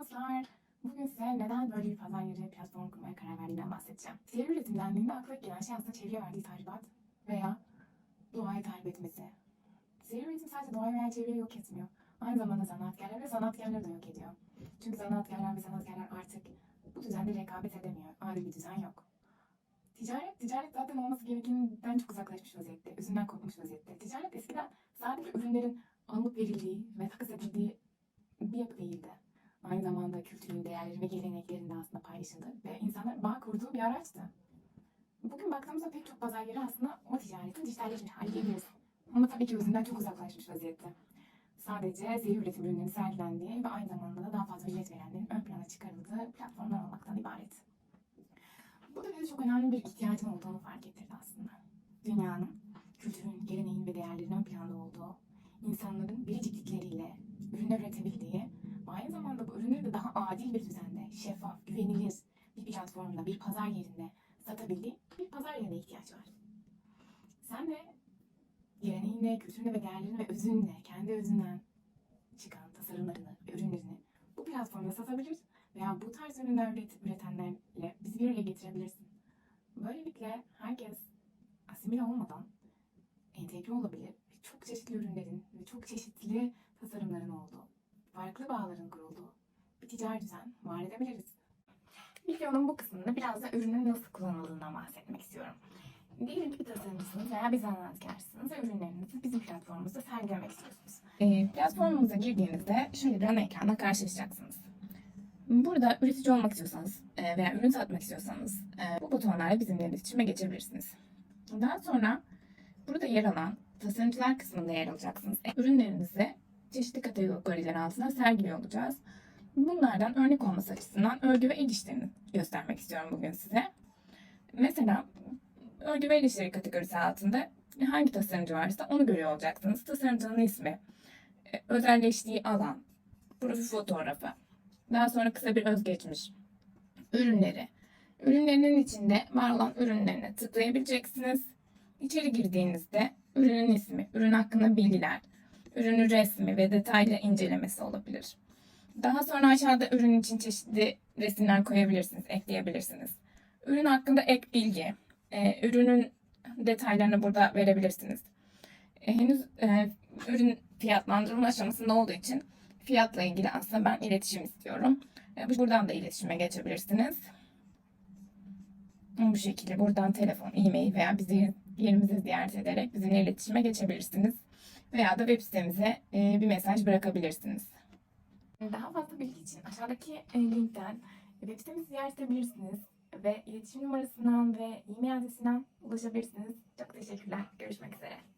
dostlar. Bugün size neden böyle bir pazar yeri platform kurmaya karar verdiğimden bahsedeceğim. Seri üretim dendiğinde akla gelen şey aslında çevreye verdiği tahribat veya doğayı tahrip etmesi. Seri üretim sadece doğayı veya çevreyi yok etmiyor. Aynı zamanda sanatkarlar ve sanatkarları da yok ediyor. Çünkü sanatkarlar ve sanatkarlar artık bu düzende rekabet edemiyor. Adil bir düzen yok. Ticaret, ticaret zaten olması gerekeninden çok uzaklaşmış vaziyette. Özünden kopmuş vaziyette. Ticaret eskiden sadece ürünlerin alınıp verildiği ve takas edildiği bir yapı değildi. Aynı zamanda kültürün değerleri ve geleneklerin de aslında paylaşıldı ve insanlar bağ kurduğu bir araçtı. Bugün baktığımızda pek çok pazar yeri aslında o ticaretin dijitalleşmiş hali diyebiliriz. Ama tabii ki özünden çok uzaklaşmış vaziyette. Sadece seri üretim ürünlerinin sergilendiği ve aynı zamanda da daha fazla ücret verenlerin ön plana çıkarıldığı platformlar olmaktan ibaret. Bu da bize çok önemli bir ihtiyacın olduğunu fark ettirdi aslında. Dünyanın, kültürün, geleneğin ve değerlerin ön planda olduğu, insanların biriciklikleriyle ürünler üretebildiği ve aynı zamanda bu ürünleri de daha adil bir düzende, şeffaf, güvenilir bir platformda, bir pazar yerinde satabildiği bir pazar yerine ihtiyaç var. Sen de geleneğinle, kültürünle ve değerlerini ve özünle, kendi özünden çıkan tasarımlarını, ürünlerini bu platformda satabilir veya bu tarz ürünler üret- üretenlerle bizi bir araya getirebilirsin. Böylelikle herkes asimile olmadan entegre olabilir ve çok çeşitli ürünlerin ve çok çeşitli tasarımların olduğu, farklı bağların kurulduğu bir ticari düzen var edebiliriz. Videonun bu kısmında biraz da ürünün nasıl kullanıldığından bahsetmek istiyorum. Diyelim ki bir tasarımcısınız veya bir zanaatkârsınız ve ürünlerinizi bizim platformumuzda sergilemek istiyorsunuz. Ee, platformumuza girdiğinizde şöyle bir ana ekranla karşılaşacaksınız. Burada üretici olmak istiyorsanız e, veya ürün satmak istiyorsanız e, bu butonlarla bizimle iletişime geçebilirsiniz. Daha sonra burada yer alan tasarımcılar kısmında yer alacaksınız. E, Ürünlerinizi çeşitli kategoriler altında sergiliyor olacağız. Bunlardan örnek olması açısından örgü ve el göstermek istiyorum bugün size. Mesela örgü ve el kategorisi altında hangi tasarımcı varsa onu görüyor olacaksınız. Tasarımcının ismi, e, özelleştiği alan, profil fotoğrafı, daha sonra kısa bir özgeçmiş, ürünleri. Ürünlerinin içinde var olan ürünlerine tıklayabileceksiniz. İçeri girdiğinizde ürünün ismi, ürün hakkında bilgiler, ürünün resmi ve detaylı incelemesi olabilir. Daha sonra aşağıda ürün için çeşitli resimler koyabilirsiniz, ekleyebilirsiniz. Ürün hakkında ek bilgi, e, ürünün detaylarını burada verebilirsiniz. E, henüz e, ürün fiyatlandırma aşamasında olduğu için fiyatla ilgili aslında ben iletişim istiyorum. E, buradan da iletişime geçebilirsiniz. Bu şekilde buradan telefon, e-mail veya bizi yerimizi ziyaret ederek bizimle iletişime geçebilirsiniz. Veya da web sitemize e, bir mesaj bırakabilirsiniz. Daha fazla bilgi için aşağıdaki e, linkten web sitemizi ziyaret edebilirsiniz ve iletişim numarasından ve e-mail adresinden ulaşabilirsiniz. Çok teşekkürler. Görüşmek üzere.